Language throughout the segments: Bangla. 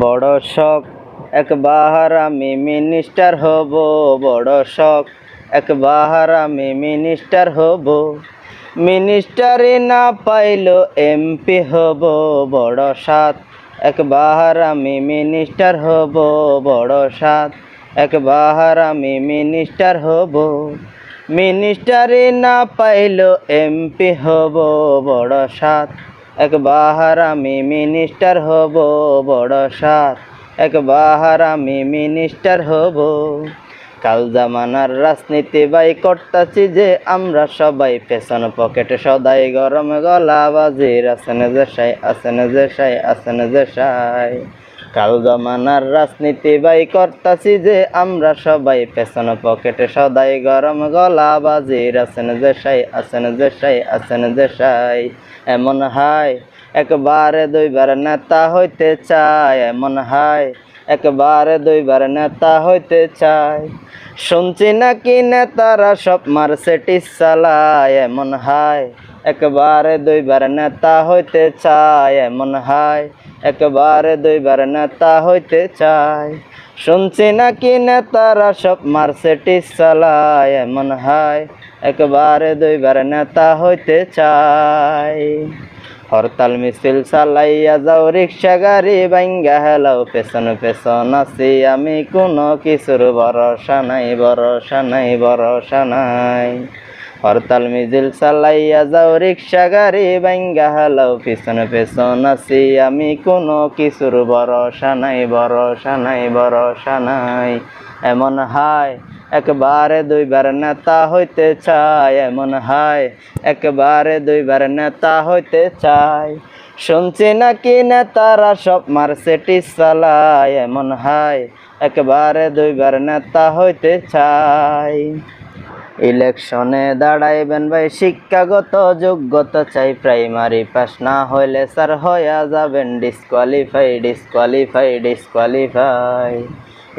বড় শখ, একবার আমি মিনিস্টার হব, বড় শখ, একবার আমি মিনিস্টার হব। মিনিস্টারে না পাইলো এমপি হব, বড় সাত। একবার আমি মিনিস্টার হব, বড় সাত। একবার আমি মিনিস্টার হব। মিনিস্টারে না পাইলো এমপি হব, বড় সাত। একবার আমি মিনিস্টার হব, বড় সার। একবার আমি মিনিস্টার হব। কাল জামানার রাজনীতি বাই করতাছি যে, আমরা সবাই পেছন পকেটে সদাই গরম গলা বাজির। আছেন যে সাই আছেন যে সাই আছেন যে সাই। কাল জমানার রাজনীতি বাই করতাছি যে আমরা সবাই পেছন পকেটে সদাই গরম গলা বাজির, আছেন যে সাই, আছেন যে সাই, আছেন যে সাই। এমন হাই একবারে দুইবার নেতা হইতে চায় এমন হাই একবারে দুইবার নেতা হইতে চায় শুনছি নাকি নেতারা সব মার্সেটিস চালায়। এমন হাই একবারে দুইবার নেতা হইতে চায়, এমন হাই একবারে দুইবার নেতা হইতে চায়। শুনছি নাকি নেতারা সব মার্সেটিস চালায়, এমন হাই একবারে দুইবার নেতা হইতে চায়। হরতাল মিছিল চালাইয়া যাও, রিক্সা গাড়ি বাইঙ্গা হেলাও, পেছন পেছন আছি আমি, কোনো কিছুর ভরসা নাই ভরসা নাই ভরসা নাই। হরতাল মিছিল চালাইয়া যাও, রিক্সা, গাড়ি বাইঙ্গা হেলাও। পেছন পেছন আছি আমি, কোনো কিছুর ভরসা নাই ভরসা নাই ভরসা নাই। এমন হায়, একবারে দুইবার নেতা হইতে চায় এমন হায়, একবারে দুইবার নেতা হইতে চায় শুনছি নাকি নেতারা সব মার্সেটিস চালায়। এমন হায়, একবারে দুইবার নেতা হইতে চায় ইলেকশনে দাঁড়াইবেন ভাই, শিক্ষাগত যোগ্যতা চাই। প্রাইমারি পাস না হইলে স্যার হইয়া যাবেন ডিসকোয়ালিফাই ডিসকোয়ালিফাই ডিসকোয়ালিফাই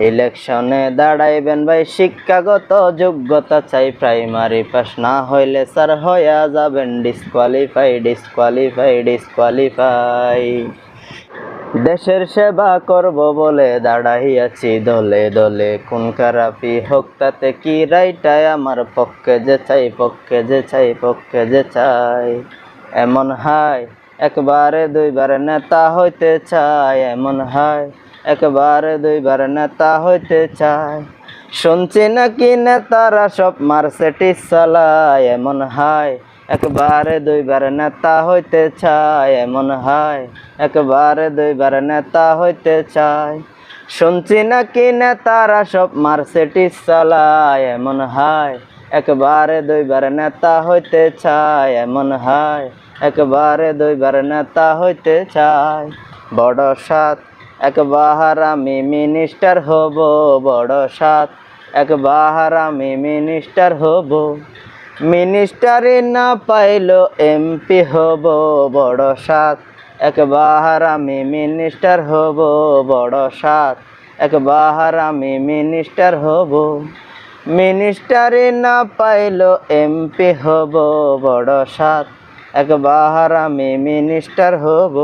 ইলেকশনে দাঁড়াইবেন ভাই, শিক্ষাগত যোগ্যতা চাই। প্রাইমারি পাস না হইলে স্যার হইয়া যাবেন ডিসকোয়ালিফাই ডিসকোয়ালিফাই ডিসকোয়ালিফাই দেশের সেবা করব বলে দাঁড়াইয়াছি দলে দলে। কোন কারাপি হোক তাতে কি রাইটায় আমার পক্ষে যে চাই, পক্ষে যে চাই, পক্ষে যে চাই। এমন হাই একবারে দুইবার নেতা হইতে চাই। এমন হাই একবারে দুইবার নেতা হইতে চাই। শুনছি নাকি নেতারা সব মার্সেটিস চালায়। এমন হাই একবারে দুইবার নেতা হইতে চায়, এমন হাই একবারে দুইবার নেতা হইতে চায়। শুনছি নাকি নেতারা সব মার্সেটিস চালায়, এমন হাই একবারে দুইবার নেতা হইতে চায়, এমন হাই একবারে দুইবার নেতা হইতে চায়। বড় সাত, একবার আমি মিনিস্টার হব, বড় সাত, একবার আমি মিনিস্টার হব। মিনিস্টারে না পাইলো এমপি হব বড় সাত। একবার আমি মিনিস্টার হব বড় সাত। একবার আমি মিনিস্টার হব। মিনিস্টারে না পাইলো এমপি হব বড় সাত। একবার আমি মিনিস্টার হব।